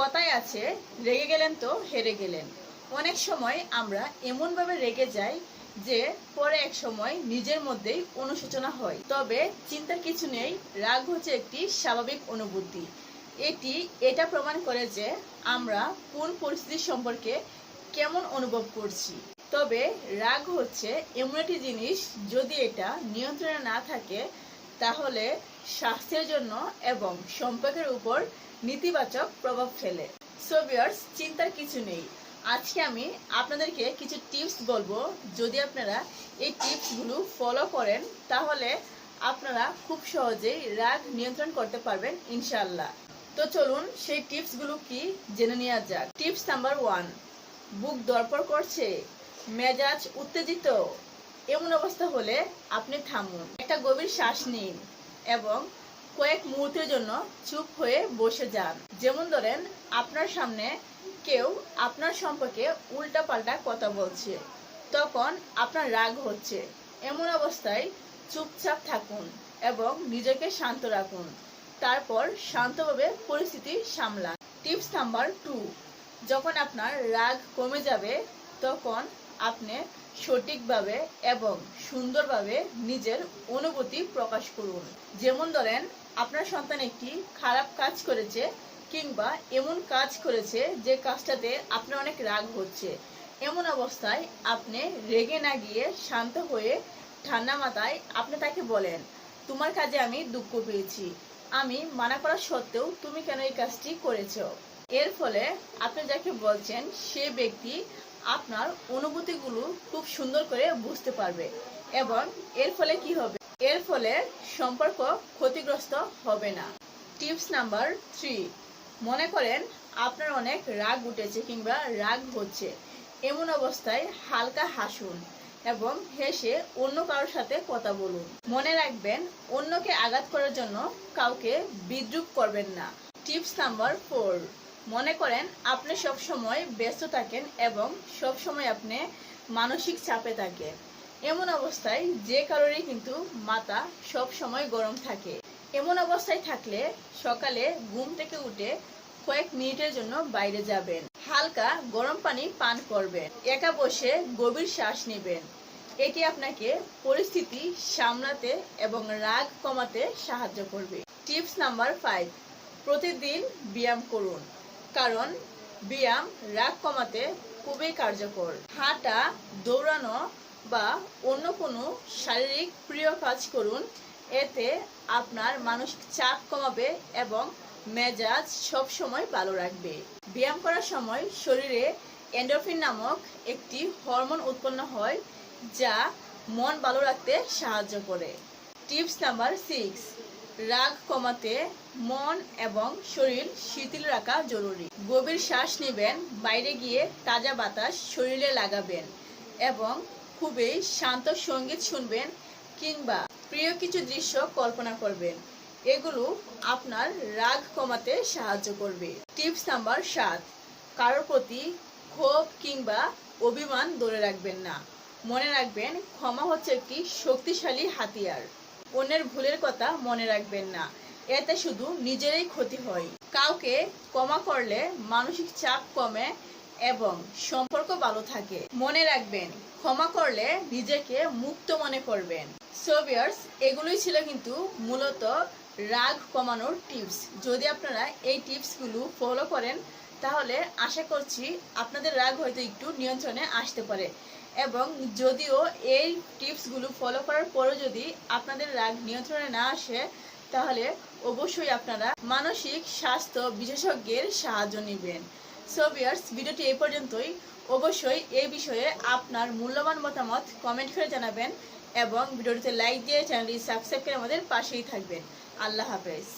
কথায় আছে, রেগে গেলেন তো, হেরে গেলেন। অনেক সময় আমরা এমনভাবে রেগে যাই যে পরে এক সময় নিজের মধ্যেই অনুশোচনা হয়। তবে চিন্তার কিছু নেই, রাগ হচ্ছে একটি স্বাভাবিক অনুভূতি। এটি এটা প্রমাণ করে যে আমরা কোন পরিস্থিতি সম্পর্কে কেমন অনুভব করছি। তবে রাগ হচ্ছে এমন একটি জিনিস, যদি এটা নিয়ন্ত্রণে না থাকে তাহলে স্বাস্থ্যের জন্য এবং সম্পর্কের উপর নেতিবাচক প্রভাব ফেলে। সো ভিউয়ার্স চিন্তার কিছু নেই। আজকে আমি আপনাদেরকে কিছু টিপস বলব। যদি আপনারা এই টিপসগুলো ফলো করেন, তাহলে আপনারা খুব সহজেই রাগ নিয়ন্ত্রণ করতে পারবেন ইনশাল্লাহ তো চলুন, সেই টিপসগুলো কি জেনে নেওয়া যাক। টিপস নাম্বার ওয়ান বুক দরপর করছে। মেজাজ উত্তেজিত। এমন অবস্থা হলে আপনি থামুন। একটা গভীর শ্বাস নিন এবং কয়েক মুহূর্তের জন্য চুপ হয়ে বসে যান। যেমন ধরেন, আপনার সামনে কেউ আপনার সম্পর্কে উল্টাপাল্টা কথা বলছে। তখন আপনার রাগ হচ্ছে। এমন অবস্থায় চুপচাপ থাকুন এবং নিজেকে শান্ত রাখুন। তারপর শান্তভাবে পরিস্থিতি সামলান। টিপস নাম্বার টু, যখন আপনার রাগ কমে যাবে, তখন আপনি সঠিকভাবে এবং সুন্দরভাবে নিজের অনুভূতি প্রকাশ করুন। যেমন ধরেন, আপনার সন্তান একটি খারাপ কাজ করেছে কিংবা এমন কাজ করেছে যে কাজটাতে আপনার অনেক রাগ হচ্ছে। এমন অবস্থায় আপনি রেগে না গিয়ে শান্ত হয়ে ঠান্ডা মাথায় আপনি তাকে বলেন, তোমার কাজে আমি দুঃখ পেয়েছি। আমি মানা করা সত্ত্বেও তুমি কেন এই কাজটি করেছ? এর ফলে আপনি যাকে বলছেন, সে ব্যক্তি আপনার অনুভূতিগুলো খুব সুন্দর করে বুঝতে পারবে এবং এর ফলে কি হবে? এর ফলে সম্পর্ক ক্ষতিগ্রস্ত হবে না। টিপস নাম্বার থ্রি, মনে করেন আপনার অনেক রাগ উঠেছে কিংবা রাগ হচ্ছে। এমন অবস্থায় হালকা হাসুন এবং হেসে অন্য কারোর সাথে কথা বলুন। মনে রাখবেন, অন্যকে আঘাত করার জন্য কাউকে বিদ্রুপ করবেন না। টিপস নাম্বার ফোর মনে করেন, আপনি সব সময় ব্যস্ত থাকেন এবং সব সময় আপনি মানসিক চাপে থাকেন। এমন অবস্থায় যে কারোরই কিন্তু মাথা সব সময় গরম থাকে। এমন অবস্থায় থাকলে সকালে ঘুম থেকে উঠে কয়েক মিনিটের জন্য বাইরে যাবেন। হালকা গরম পানি পান করবেন। একা বসে গভীর শ্বাস নেবেন। এটি আপনাকে পরিস্থিতি সামলাতে এবং রাগ কমাতে সাহায্য করবে। টিপস নাম্বার ফাইভ প্রতিদিন ব্যায়াম করুন। কারণ ব্যায়াম রাগ কমাতে খুবই কার্যকর। হাঁটা, দৌড়ানো বা অন্য কোনো শারীরিক প্রিয় কাজ করুন, এতে আপনার মানসিক চাপ কমাবে এবং মেজাজ সব সময় ভালো রাখবে। ব্যায়াম করার সময় শরীরে এন্ডোরফিন নামক একটি হরমোন উৎপন্ন হয়, যা মন ভালো রাখতে সাহায্য করে। টিপস নাম্বার সিক্স রাগ কমাতে মন এবং শরীর শিথিল রাখা জরুরি। গভীর শ্বাস নেবেন, বাইরে গিয়ে তাজা বাতাস শরীরে লাগাবেন এবং খুবই শান্ত সংগীত শুনবেন কিংবা প্রিয় কিছু দৃশ্য কল্পনা করবেন। এগুলো আপনার রাগ কমাতে সাহায্য করবে। টিপস নাম্বার সাত, কারোর প্রতি ক্ষোভ কিংবা অভিমান ধরে রাখবেন না। মনে রাখবেন ক্ষমা হচ্ছে একটি শক্তিশালী হাতিয়ার। অন্যের ভুলের কথা মনে রাখবেন না। এতে শুধু নিজেরই ক্ষতি হয়। কাউকে ক্ষমা করলে মানসিক চাপ কমে এবং সম্পর্ক ভালো থাকে। মনে রাখবেন, ক্ষমা করলে নিজেকে মুক্ত মনে করবেন। সোভিয়ার্স এগুলোই ছিল কিন্তু মূলত রাগ কমানোর টিপস যদি আপনারা এই টিপসগুলো ফলো করেন তাহলে আশা করছি আপনাদের রাগ হয়তো একটু নিয়ন্ত্রণে আসতে পারে। এবং যদিও এই টিপসগুলো ফলো করার পরও যদি আপনাদের রাগ নিয়ন্ত্রণে না আসে, তাহলে অবশ্যই আপনারা মানসিক স্বাস্থ্য বিশেষজ্ঞের সাহায্য নেবেন। সো ভিউয়ার্স ভিডিওটি এই পর্যন্তই। অবশ্যই এই বিষয়ে আপনার মূল্যবান মতামত কমেন্ট করে জানাবেন এবং ভিডিওটিতে লাইক দিয়ে চ্যানেলটি সাবস্ক্রাইব করে আমাদের পাশেই থাকবেন। আল্লাহ হাফেজ।